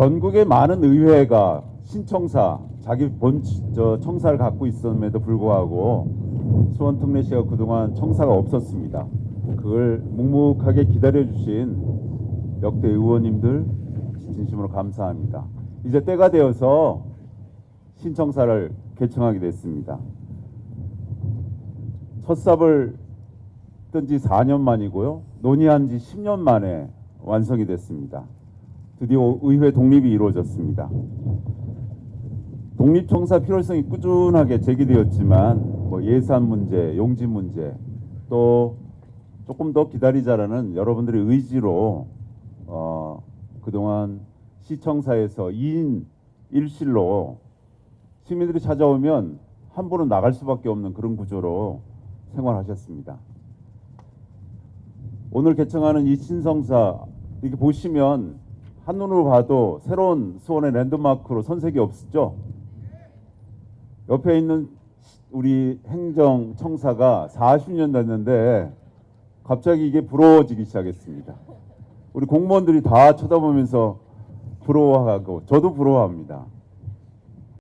전국의 많은 의회가 신청사 자기 본저 청사를 갖고 있음에도 불구하고 수원 특례시가 그동안 청사가 없었습니다. 그걸 묵묵하게 기다려 주신 역대 의원님들 진심으로 감사합니다. 이제 때가 되어서 신청사를 개청하게 됐습니다. 첫 삽을 뜬 지 4년 만이고요. 논의한 지 10년 만에 완성이 됐습니다. 드디어 의회 독립이 이루어졌습니다. 독립청사 필요성이 꾸준하게 제기되었지만 뭐 예산 문제, 용지 문제 또 조금 더 기다리자라는 여러분들의 의지로 어, 그동안 시청사에서 2인 1실로 시민들이 찾아오면 한 분은 나갈 수밖에 없는 그런 구조로 생활하셨습니다. 오늘 개청하는 이 신성사 이렇게 보시면 한눈으로 봐도 새로운 수원의 랜드마크로 손색이 없죠. 옆에 있는 우리 행정청사가 40년 됐는데 갑자기 이게 부러워지기 시작했습니다. 우리 공무원들이 다 쳐다보면서 부러워하고 저도 부러워합니다.